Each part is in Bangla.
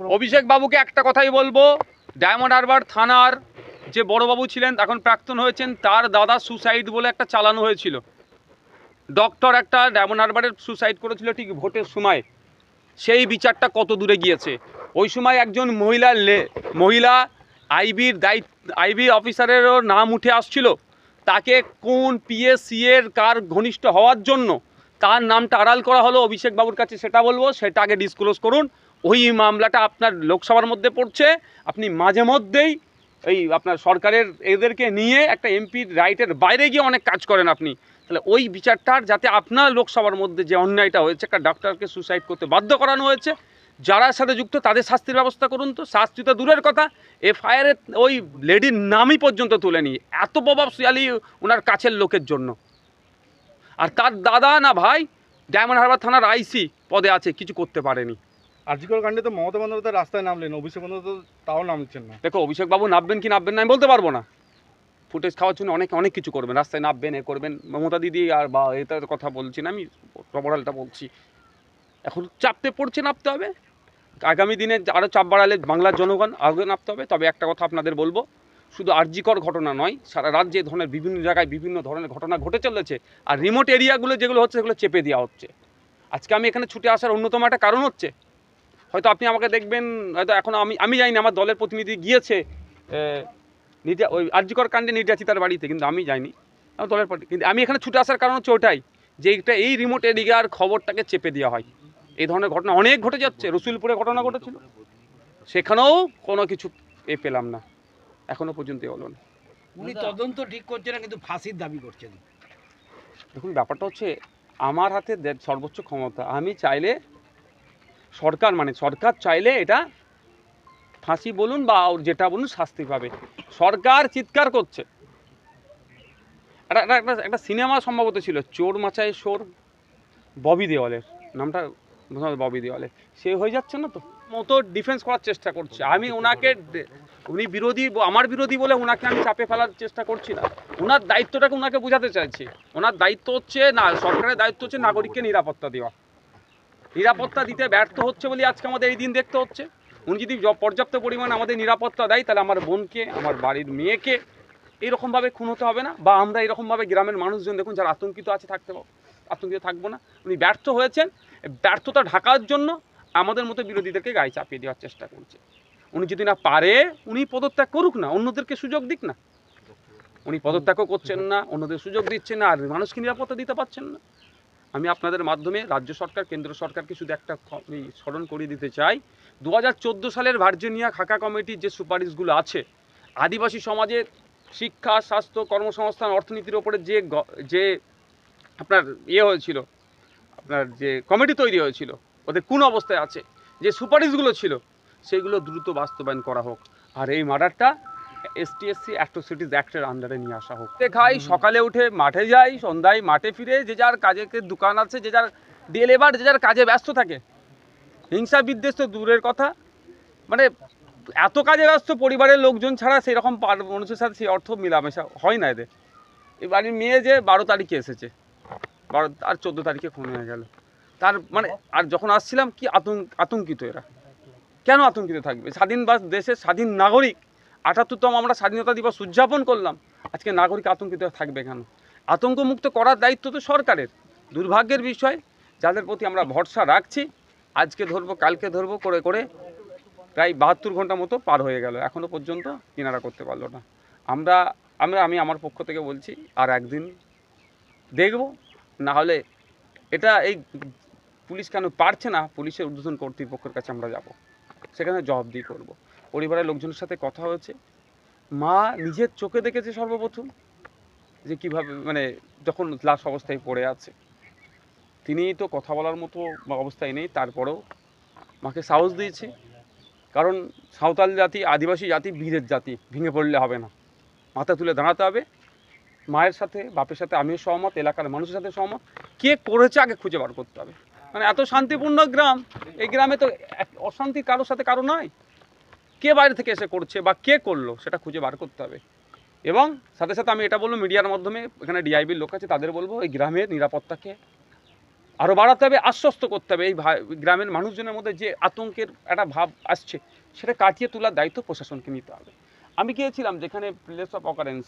অভিষেক বাবুকে একটা কথাই বলব, ডায়মন্ড হারবার থানার যে বড়বাবু ছিলেন, এখন প্রাক্তন হয়েছেন, তার দাদা সুসাইড বলে একটা চালানো হয়েছিল। ডক্টর একটা ডায়মন্ড হারবারের সুসাইড করেছিল ঠিক ভোটের সময়। সেই বিচারটা কত দূরে গিয়েছে? ওই সময় একজন মহিলা লে, মহিলা আইবির দায়িত্ব, আইবি অফিসারেরও নাম উঠে আসছিল। তাকে কোন পিএসসি এর কার ঘনিষ্ঠ হওয়ার জন্য তার নামটা আড়াল করা হলো, অভিষেক বাবুর কাছে সেটা বলব, সেটা আগে ডিসক্লোজ করুন। ওই মামলাটা আপনার লোকসভার মধ্যে পড়ছে, আপনি মাঝে মধ্যেই এই আপনার সরকারের এদেরকে নিয়ে একটা এমপির রাইটের বাইরে গিয়ে অনেক কাজ করেন আপনি। তাহলে ওই বিচারটার যাতে আপনার লোকসভার মধ্যে যে অন্যায়টা হয়েছে, একটা ডাক্তারকে সুসাইড করতে বাধ্য করানো হয়েছে যারা সাথে যুক্ত তাদের শাস্তির ব্যবস্থা করুন তো, শাস্তি তো দূরের কথা এফআইআরের ওই লেডির নামই পর্যন্ত তুলে নিয়ে, এত প্রভাবশালী ওনার কাছের লোকের জন্য। আর তার দাদা না ভাই, ডায়মন্ড হারবার থানার আইসি পদে আছে, কিছু করতে পারেনি। আর্জিকর কাণ্ডে তো মমতা বন্দ্যোপাধ্যায় রাস্তায় নামলেন, অভিষেক বন্দ্যোপাধ্যায় তাও নামছেন না। দেখো, অভিষেক বাবু নামবেন কি নামবেন না, আমি বলতে পারব না। ফুটেজ খাওয়ার জন্য অনেক অনেক কিছু করবেন, রাস্তায় নামবেন, এ করবেন। মমতা দিদি আর বা এটার কথা বলছি না, আমি ওভারঅলটা বলছি। এখন চাপতে পড়ছে নামতে হবে। আগামী দিনে আরও চাপ বাড়ালে বাংলার জনগণ আগে নামতে হবে। তবে একটা কথা আপনাদের বলব, শুধু আর্যিকর ঘটনা নয়, সারা রাজ্যে ধরনের বিভিন্ন জায়গায় বিভিন্ন ধরনের ঘটনা ঘটে চলেছে। আর রিমোট এরিয়াগুলো যেগুলো হচ্ছে, সেগুলো চেপে দেওয়া হচ্ছে। আজকে আমি এখানে ছুটে আসার অন্যতম একটা কারণ হচ্ছে হয়তো আপনি আমাকে দেখবেন হয়তো এখন আমি আমি জানি না আমার দলের প্রতিনিধি গিয়েছে নির্যা ওই আর্যকর কাণ্ডে নির্যাতিতার বাড়িতে কিন্তু আমি যাইনি আমার দলের পার্টি কিন্তু আমি এখানে ছুটে আসার কারণ হচ্ছে ওটাই যে এইটা এই রিমোট এরিয়ার খবরটাকে চেপে দেওয়া হয়। এই ধরনের ঘটনা অনেক ঘটে যাচ্ছে রসুলপুরে ঘটনা ঘটেছিল। সেখানেও কোনো কিছু এ পেলাম না এখনও পর্যন্ত হলো না। উনি তদন্ত ঠিক করছে না কিন্তু ফাঁসির দাবি করছেন। দেখুন ব্যাপারটা হচ্ছে আমার হাতে সর্বোচ্চ ক্ষমতা আমি চাইলে সরকার মানে সরকার চাইলে এটা ফাঁসি বলুন বা ওর যেটা বলুন শাস্তি পাবে। সরকার চিৎকার করছে। একটা, একটা- একটা সিনেমা সম্ভবত ছিল, চোর মাচায় সোর ববি দেওয়ালের, নামটা হয় ববি দেওয়ালের। সে হয়ে যাচ্ছে না তো? মতো ডিফেন্স করার চেষ্টা করছে। আমি ওনাকে উনি বিরোধী, আমার বিরোধী বলে ওনাকে আমি চাপে ফেলার চেষ্টা করছি না। ওনার দায়িত্বটাকে ওনাকে বোঝাতে চাইছি। ওনার দায়িত্ব হচ্ছে না, সরকারের দায়িত্ব হচ্ছে নাগরিককে নিরাপত্তা দেওয়া। নিরাপত্তা দিতে ব্যর্থ হচ্ছে বলে আজকে আমাদের এই দিন দেখতে হচ্ছে। উনি যদি পর্যাপ্ত পরিমাণ আমাদের নিরাপত্তা দেয়, তাহলে আমার বোনকে, আমার বাড়ির মেয়েকে এইরকমভাবে খুন হতে হবে না, বা আমরা এরকমভাবে গ্রামের মানুষজন, দেখুন যারা আতঙ্কিত আছে, থাকতে পারব, আতঙ্কিত থাকব না। উনি ব্যর্থ হয়েছেন, ব্যর্থতা ঢাকার জন্য আমাদের মতো বিরোধীদেরকে গায়ে চাপিয়ে দেওয়ার চেষ্টা করছে। উনি যদি না পারে, উনি পদত্যাগ করুক না, অন্যদেরকে সুযোগ দিক না। উনি পদত্যাগও করছেন না, অন্যদের সুযোগ দিচ্ছেন না, আর মানুষকে নিরাপত্তা দিতে পারছেন না। আমি আপনাদের মাধ্যমে রাজ্য সরকার, কেন্দ্র সরকারকে শুধু একটা স্মরণ করিয়ে দিতে চাই। দু হাজার চোদ্দ সালের ভার্জিনিয়া খাকা কমিটির যে সুপারিশগুলো আছে, আদিবাসী সমাজের শিক্ষা, স্বাস্থ্য, কর্মসংস্থান, অর্থনীতির ওপরে যে যে আপনার ইয়ে হয়েছিল, আপনার যে কমিটি তৈরি হয়েছিল, ওদের কোন অবস্থায় আছে, যে সুপারিশগুলো ছিল, সেগুলো দ্রুত বাস্তবায়ন করা হোক। আর এই মার্ডারটা এসটিএসসি অ্যাট্রোসিটিস অ্যাক্টের আন্ডারে নিয়ে আসা হোক। খাই সকালে উঠে মাঠে যাই সন্ধ্যায় মাঠে ফিরে যে যার কাজে দোকান আছে যে যার ডে লেবার যে যার কাজে ব্যস্ত থাকে। হিংসা বিদ্বেষ তো দূরের কথা। মানে এত কাজে ব্যস্ত পরিবারের লোকজন ছাড়া সেরকম মানুষের সাথে সেই অর্থ মেলামেশা হয় না এদের। এই বাড়ির মেয়ে যে বারো তারিখে এসেছে। বারো আর চোদ্দ তারিখে খুন হয়ে গেল। তার মানে আর যখন আসছিলাম কি আতঙ্ক আতঙ্কিত এরা। কেন আতঙ্কিত থাকবে? স্বাধীন বা দেশের স্বাধীন নাগরিক আটাত্তরতম আমরা স্বাধীনতা দিবস উদযাপন করলাম। আজকে নাগরিক আতঙ্কিত থাকবে কেন? আতঙ্কমুক্ত করার দায়িত্ব তো সরকারের। দুর্ভাগ্যের বিষয়, যাদের প্রতি আমরা ভরসা রাখছি, আজকে ধরবো, কালকে ধরবো, করে করে প্রায় বাহাত্তর ঘণ্টা মতো পার হয়ে গেল। এখনও পর্যন্ত কিনারা করতে পারল না। আমরা আমরা, আমি আমার পক্ষ থেকে বলছি, আর একদিন দেখব। না হলে এটা এই পুলিশ কেন পারছে না, পুলিশের ঊর্ধ্বতন কর্তৃপক্ষের কাছে আমরা যাব। সেখানে জবাবদিহি করব। পরিবারের লোকজনের সাথে কথা হয়েছে। মা নিজের চোখে দেখেছে সর্বপ্রথম যে কীভাবে মানে যখন লাশ অবস্থায় পড়ে আছে। তিনি তো কথা বলার মতো অবস্থায় নেই, তারপরেও মাকে সাহস দিয়েছে। কারণ সাঁওতাল জাতি, আদিবাসী জাতি, বীরের জাতি, ভেঙে পড়লে হবে না। মাথা তুলে দাঁড়াতে হবে। মায়ের সাথে, বাপের সাথে আমিও সহমত, এলাকার মানুষের সাথে সহমত। কে করেছে আগে খুঁজে বার করতে হবে। মানে এত শান্তিপূর্ণ গ্রাম, এই গ্রামে তো অশান্তি কারোর সাথে কারও নয়। কে বাইরে থেকে এসে করছে বা কে করল সেটা খুঁজে বার করতে হবে। এবং সাথে সাথে আমি এটা বলব, মিডিয়ার মাধ্যমে এখানে ডিআইবির লোক আছে, তাদের বলব এই গ্রামের নিরাপত্তাকে আরও বাড়াতে হবে, আশ্বস্ত করতে হবে। এই গ্রামের মানুষজনের মধ্যে যে আতঙ্কের একটা ভাব আসছে, সেটা কাটিয়ে তোলার দায়িত্ব প্রশাসনকে নিতে হবে। আমি গিয়েছিলাম যেখানে প্লেস অফ অকারেন্স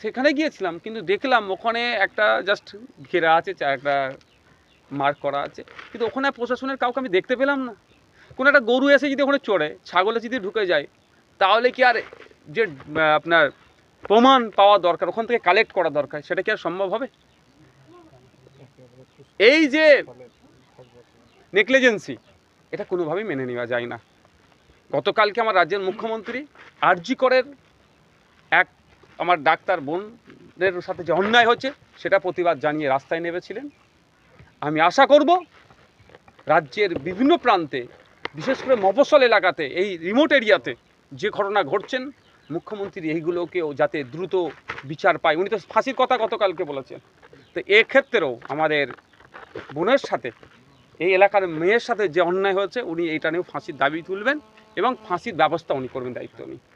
সেখানে গিয়েছিলাম, কিন্তু দেখলাম ওখানে একটা জাস্ট ঘেরা আছে একটা মার্ক করা আছে, কিন্তু ওখানে প্রশাসনের কাউকে আমি দেখতে পেলাম না। কোনো একটা গরু এসে যদি ওখানে চড়ে, ছাগল যদি ঢুকে যায়, তাহলে কি আর যে আপনার প্রমাণ পাওয়া দরকার, ওখান থেকে কালেক্ট করা দরকার? সেটা কি আর সম্ভব হবে? এই যে নেগলিজেন্সি এটা কোনোভাবেই মেনে নেওয়া যায় না। গতকালকে আমার রাজ্যের মুখ্যমন্ত্রী আরজি করের এক আমার ডাক্তার বোনের সাথে যে অন্যায় হচ্ছে, সেটা প্রতিবাদ জানিয়ে রাস্তায় নেমেছিলেন। আমি আশা করব, রাজ্যের বিভিন্ন প্রান্তে বিশেষ করে মফসল এলাকাতে, এই রিমোট এরিয়াতে যে ঘটনা ঘটছেন, মুখ্যমন্ত্রী এইগুলোকেও যাতে দ্রুত বিচার পায়। উনি তো ফাঁসির কথা গতকালকে বলেছেন। তো এক্ষেত্রেও আমাদের বোনের সাথে, এই এলাকার মেয়ের সাথে যে অন্যায় হয়েছে, উনি এইটা নিয়েও ফাঁসির দাবি তুলবেন এবং ফাঁসির ব্যবস্থা উনি করবেন দায়িত্ব নিয়ে